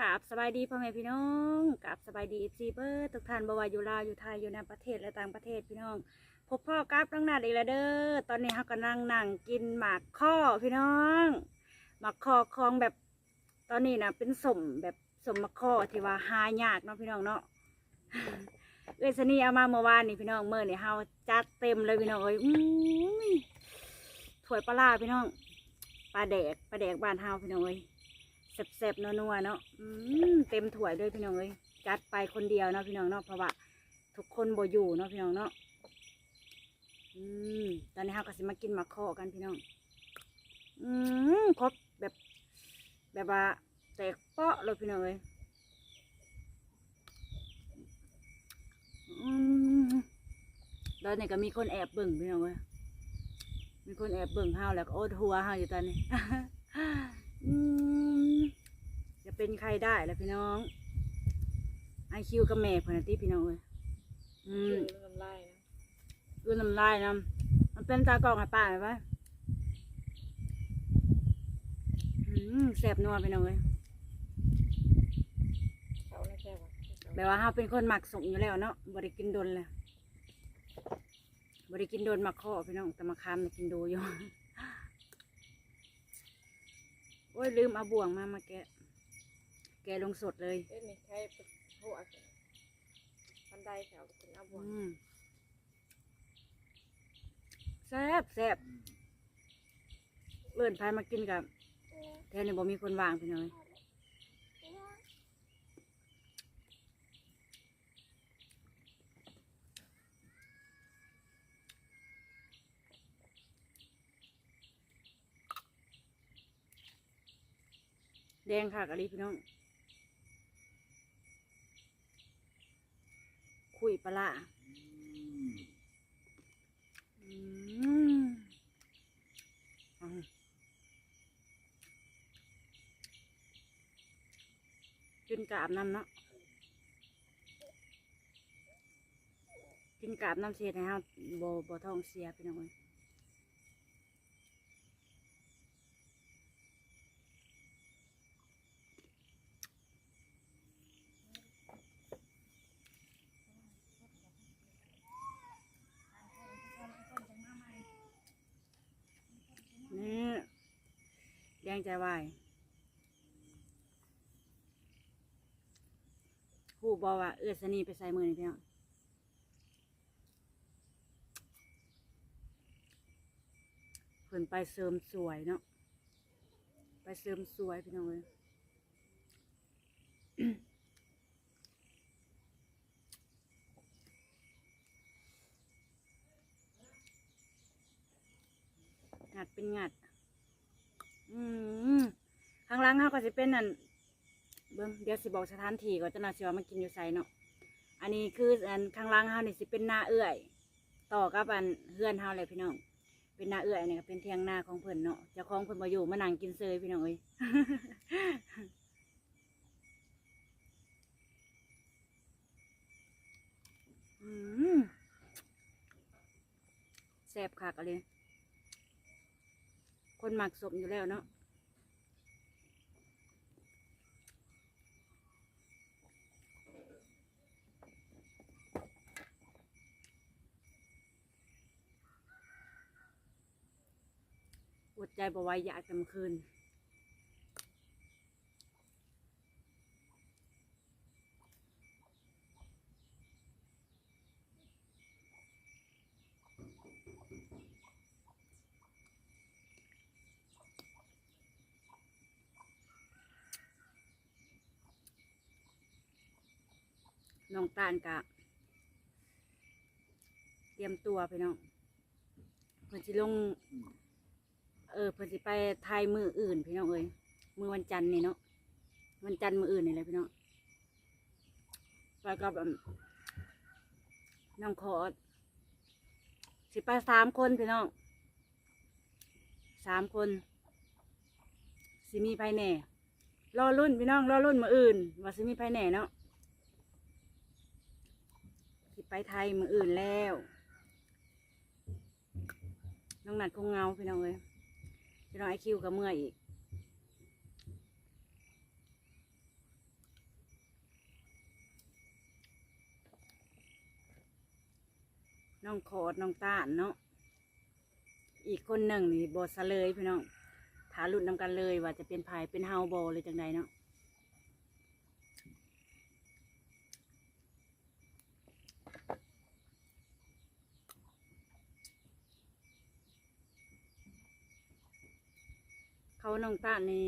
กราบสบายดีพ่อแม่พี่น้องกราบสบายดีเอฟซีเบอร์ทุกท่านบวายอยู่ลาวอยู่ไทยอยู่ในประเทศและต่างประเทศพี่น้อง พบพ่อกราบตั้งนานอีกแล้วเด้อตอนนี้เขากำลังนั่งกินหมากข้อพี่น้องหมากข้อคลองแบบตอนนี้นะเป็นสมแบบสมหมากข้อที่ว่าหายากเนาะพี่น้องเนาะเอ้ยสนี่เอามาเมื่อวานนี่พี่น้องเมื่อนี่เฮาจัดเต็มเลยพี่น้องเอ้ยถ้วยปลาร้าพี่น้องปลาแดกปลาแดกบ้านเฮาพี่น้องเอ้ย แซ่บๆนัวๆเนาะอืมเต็มถ้วยเลยพี่น้องเอ้ยจัดไปคนเดียวเนาะพี่น้องเนาะเพราะว่าทุกคนบ่อยู่เนาะพี่น้องเนาะอืมตอนนี้เราก็สิมากินมักข้อกันพี่น้อง อืมครบแบบ แบบว่าแตกเปาะเลยพี่น้องเอ้ยอืมตอนนี้ก็มีคนแอบเบิ่งพี่น้องเอ้ยมีคนแอบเบิ่งเฮาแล้วก็โอดหัวเฮาอยู่ตอนนี้ เป็นใครได้ล่ะพี่น้องไอคิวกับแม่พนันติพี่น้องเลยอืมชื่อน้ำลายนะดูน้ำลายนะมันเป็นตากล้องให้ป้าไหมปะอืมแสบนัวพี่น้องเลยเขาน่าแซ่บอะแบบว่าเราเป็นคนหมักสมอยู่แล้วเนาะบริกินโดนเลยบริกินโดนหมักข้อพี่น้องแต่มาคามเนี่ยกินโดอยู่ โอ้ยลืมเอาบ่วงมามาแกะแกะลงสดเลย เอ้ยมีใครไปหัวบันไดแถวเป็นอาบวงอืมแซ่บแซ่บเลื่อนพายมากินกับแทนนี่บ่มีคนวางพี่น้อยแดงค่ะกะลิพี่น้อง คุยปลากินกาบน้ำเนาะกินกาบน้ำเสียนะครับโบโบท้องเสียไปหน่อยนี่แดง ใจวายหูบอกว่าเอื้อสนีไปใส่มือนี่พี่น้องเพิ่นไปเสริมสวยเนาะไปเสริมสวยพี่น้องเลยงัดเป็นงัด อืมข้างหล่างเขาก็จะเป็นนั่นเบิ้งเดี๋ยวสิบอกสถานที่ก็จะน่าสิว่ามากินอยู่ไสเนาะอันนี้คืออันข้างหล่างเขานี่สิเป็นหน้าเอื้อย ต่อกับอันเฮือนเฮาเลยพี่น้อง เป็นหน้าเอื้อยเนี่ก็เป็นเทียงหน้าของเพิ่นเนาะเจ้าของเพิ่นมาอยู่มานั่งกินเซยพี่น้องเอ้ย อืมแซ่บคักเลย คนหมักสมอยู่แล้วเนาะอดใจบ่ไวอยากแต่เมื่อคืน น้องตาลกะ เตรียมตัวไปน้องเพิ่นสิลง เออเพิ่นสิไปไทยมืออื่นพี่น้องเอ้ยมือวันจันทร์นี่เนาะวันจันทร์มืออื่นนี่แหละพี่น้องไปกับอันน้องขอดสิไปสามคนพี่น้องสามคนสิมีภายแหน่รอรุ่นพี่น้องรอรุ่นมืออื่น ว่าสิมีภายแหน่เนาะิไปไทยมืออื่นแล้ว น้องนัดคงเงาพี่น้องเลยพี่น้องไอคิวกับเมื่ออีกน้องโคดน้องต้านเนาะ อีกคนหนึ่งนี่บอสเลยพี่น้องถาหลุดนำกันเลยว่าจะเป็นภายเป็นเฮาโบเลยจังใดเนาะ เขาน้องตานี่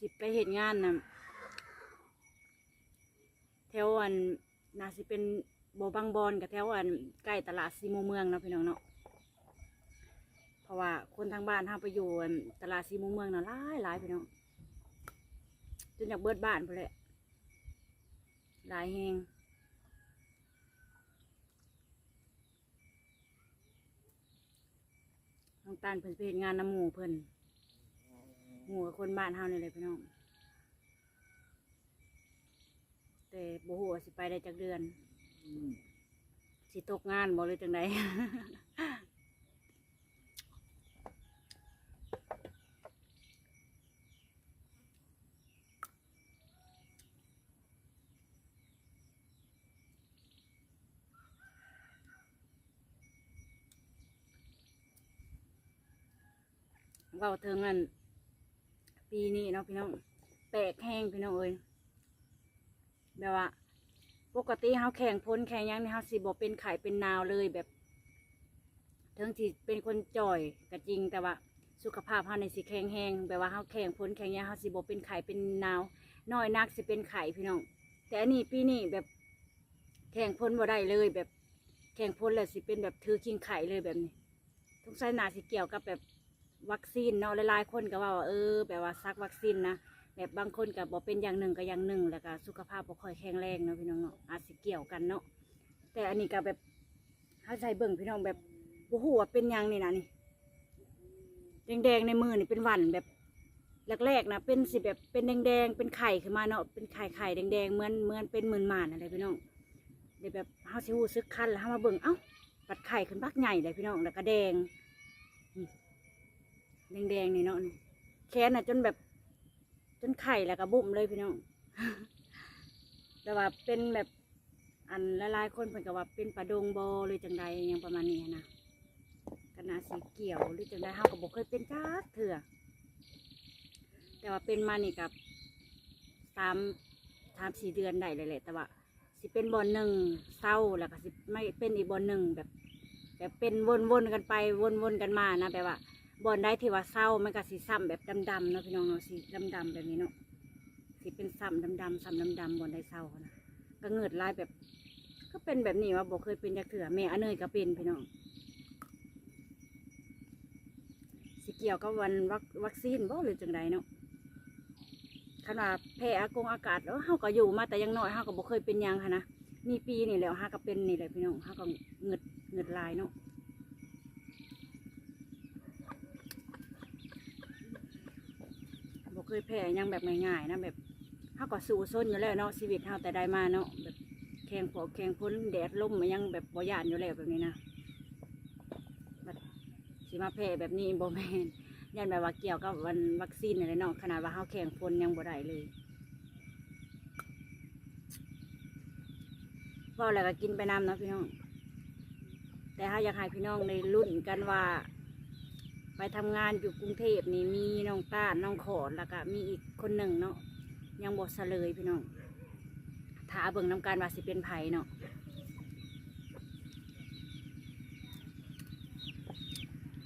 จิบไปเหตุงานนะแถวอันนาสิเป็นโบบางบอนกับแถวอันใกล้ตลาดซีโมเมืองเนาะพี่น้องเนาะเพราะว่าคนทางบ้านห้าไปอยู่อันตลาดซีโมเมืองเนาะหลายหลายพี่น้องจนอยากเบิดบ้านไปเลยหลายแหงน้อง ตาลเพิ่นไปเฮ็ดงานน้ำหมูเพิ่นหมูกับคนบ้านเฮานี่เลยพี่น้อง แต่บ่ฮู้ว่าสิไปได้จักเดือน สิตกงานบ่หรือจังได เว่าถึงอันปีนี้เนาะพี่น้องแตกแห้งพี่น้องเอ้ยแบบว่า ปกติเฮาแข่งพ้นแข่งยังนี่เฮาสิบ่เป็นไข่เป็นนาวเลยแบบถึงที่เป็นคนจ่อยก็จริงแต่ว่าสุขภาพเฮาในสิแข็งแรงแบบว่าเฮาแข่งพ้นแข่งยังเฮาสิบ่เป็นไข่เป็นนาวน้อยนักสิเป็นไข่พี่น้อง แต่อันนี้ปีนี้แบบแข่งพ้นบ่ได้เลย แบบแข่งพ้นแล้วสิเป็นแบบถือคิงไข่เลยแบบนี้ทุกสายนาสิเกี่ยวกับแบบ วัคซีนเนาะหลายๆคนก็ว่าว่าเออ แบบว่าซักวัคซีนนะแบบบางคนก็บอกเป็นอย่างหนึ่งก็อย่างหนึ่งแล้วก็สุขภาพบ่ค่อยแข็งแรงเนาะพี่น้องเนาะอาจสิเกี่ยวกันเนาะแต่อันนี้ก็แบบถ้าใส่เบิ่งพี่น้องแบบบ่ฮู้ว่าเป็นหยังนี่นะนี่แดงๆในมือนี่เป็นหวันแบบแรกๆนะเป็นสิแบบเป็นแดงๆเป็นไข่ขึ้นมาเนาะเป็นไข่ไข่แดงๆเหมือนเหมือนเป็นหมื่นหมานอะไรพี่น้องเดี๋ยวแบบเฮาสิฮู้ซึกคันแล้วเฮามาเบิ่งเอ้าปัดไข่ขึ้นบักใหญ่เลยพี่น้องแล้วก็แดง แดงๆนี่เนาะนี่แขนน่ะจนแบบ จนไข่แล้วก็บุ่มเลยพี่น้องแต่ว่าเป็นแบบอันละลายคนเพิ่นก็ว่าเป็นปลาดงบอหรือจังใดอยังประมาณนี้นะกนาสีเกี่ยวหรือจังใดเฮาก็บ่เคยเป็นจักเถื่อแต่ว่าเป็นมานี่กับสามสามสี่เดือนได้เลยแหละแต่ว่าสิเป็นบอลหนึ่งเศร้าแล้วก็สิไม่เป็นอีกบอลหนึ่งแบบแบบเป็นวนๆกันไปวนๆกันมานะแบบว่า บอลได้ที่ว่าเศร้ามันก็สีซ้ำแบบดำๆเนาะพี่น้องเนาะสีดำๆแบบนี้เนาะสีเป็นซ้ำดำๆซ้ำดำๆบอลได้เศร้านะก็เงิดลายแบบ ก็เป็นแบบนี้ว่าบอกเคยเป็นยักเถื่อแม่อเนยก็เป็นพี่น้องสิเกี่ยวกับวันวัควัคซีนบ่หรือจังใดเนาะขนาดแพ้อากงอากาศแล้วเฮาก็อยู่มาแต่ยังน้อยเฮาก็บ่เคยเป็นยังค่ะนะมีปีนี่แล้วเฮาก็เป็นนี่แหละพี่น้องเฮาก็เงิดเงิดลายเนาะ เคยแพ้ยังแบบง่ายๆนะแบบเฮาก็สู้ซนอยู่แล้วเนาะชีวิตเฮาแต่ได้มาเนาะแบบแข่งผอแข่งพ้นแดดลมมันยังแบบบ่ย่านอยู่แล้วแบบนี้นะสิมาแพ้แบบนี้บ่แมนยันแบบว่าเกี่ยวกับวันวัคซีนอะไรเนาะขนาดว่าเฮาแข่งพ้นยังบ่ได้เลยว่าแล้วก็กินไปน้ำนะพี่น้อง แต่ถ้าอยากให้พี่น้องในรุ่นกันว่า ไปทำงานอยู่กรุงเทพนี่มีน้องต้านน้องขอดแล้วก็มีอีกคนหนึ่งเนาะยังบทเลยพี่น้องถ้าเบิ่งน้ำการว่าสิเป็นไผเนาะ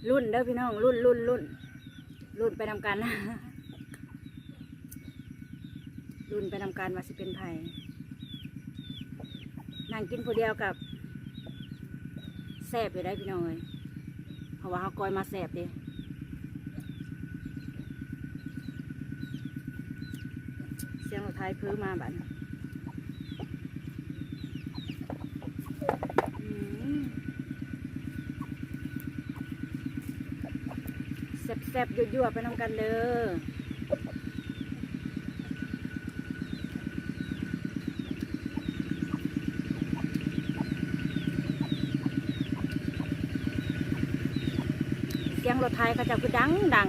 รุ่นเด้อพี่น้องรุ่นรุ่นรุ่นรุ่นไปนำกัน รุ่นไปนำการว่าสิเป็นไผนั่งกินผู้เดียวกับแซ่บอยู่ได้พี่น้องเลยเพราะว่าเขากอยมาแซ่บดิ สียงรถไทยพื้นมาบัดแซ่บๆยั่วๆไปนำกันเด้อเสียงรถไทยเขาจะคือดังดัง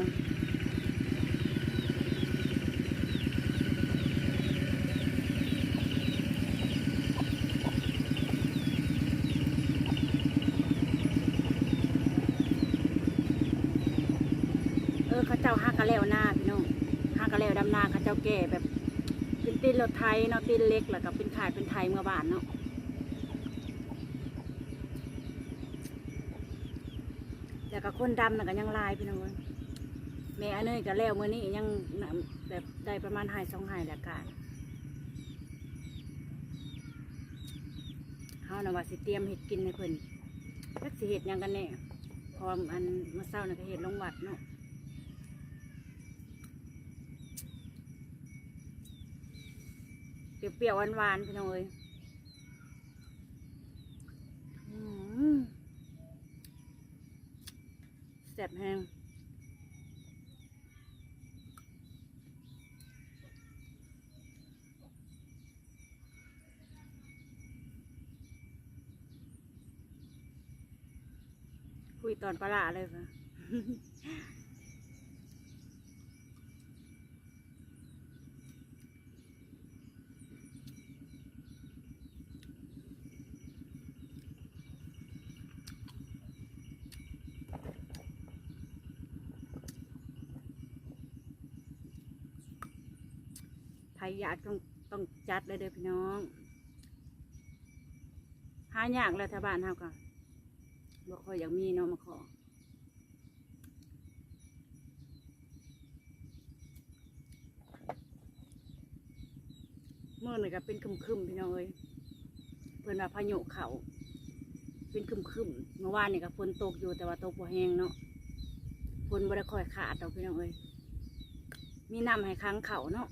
อ เขาเจ้าห้ากระแล้วหน้าพี่น้องห้ากระแล้วดำนาเขาเจ้าแก่แบบเป็นตีนรถไทยเนาะตีนเล็กแล้วก็เป็นขายเป็นไทยเมื่อบานเนาะแล้วก็คนดำน่ะก็ยังลายพี่น้องเอ้ยแม่อันเนยก็แล้วมื่อนี้ยังแบบได้ประมาณหายสองหายแล้วกันเฮาน่ะว่าสิเตรียมเห็ดกินให้เพิ่นจักสิเห็ดหยังกันแน่เพออันมื่อเช้าน่ะก็เห็ดลงวัดเนาะ เป รี้ยวๆหวานๆพี่น้องเอ้ยแซ่บแห้งคุยตอนปลาร้าเลยค่ะ รอยากต้องต้องจัดเลยเด้อพี่น้อง หายากแล้วแถวบ้านเฮาก็บ่ค่อยอยากมีเนาะมาขอเมื่อนี่ก็เป็นคึมๆพี่น้องเอ้ยเพิ่นว่าพายุเขาเป็นคึมๆเมื่อวานนี่ก็ฝนตกอยู่แต่ว่าตกบ่แห้งเนาะฝนบ่ได้ค่อยขาดดอกพี่น้องเอ้ยมีน้ำให้ค้างเขาเนาะ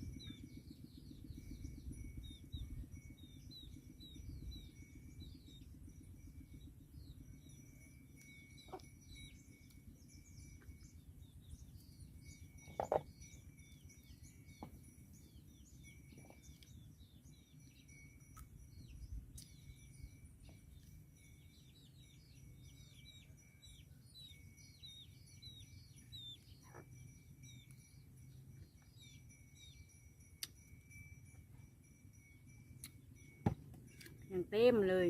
ย่างเต็มเลย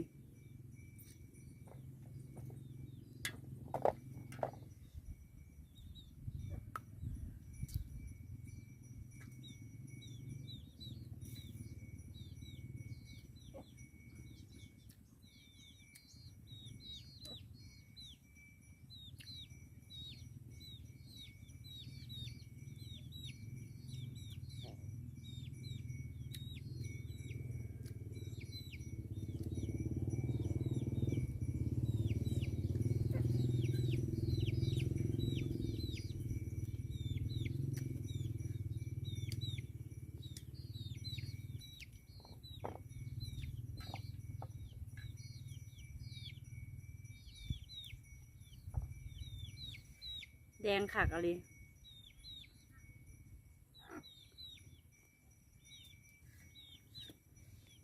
แดงคักอะไร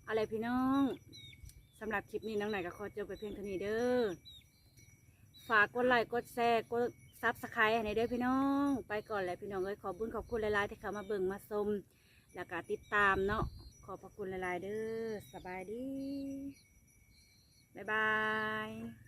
อะไรพี่น้องสำหรับคลิปนี้น้องไหนก็ขอจบไปเพียงเท่านี้เด้อ ฝากกดไลค์กดแชร์กดซับสไครต์ให้เด้อพี่น้อง ไปก่อนเลยพี่น้องเอ้ยขอบุญขอบคุณหลายๆที่เข้ามาเบิ่งมาชมแล้วก็ติดตามเนาะขอบพระคุณหลายๆเด้อสบายดี บ๊ายบาย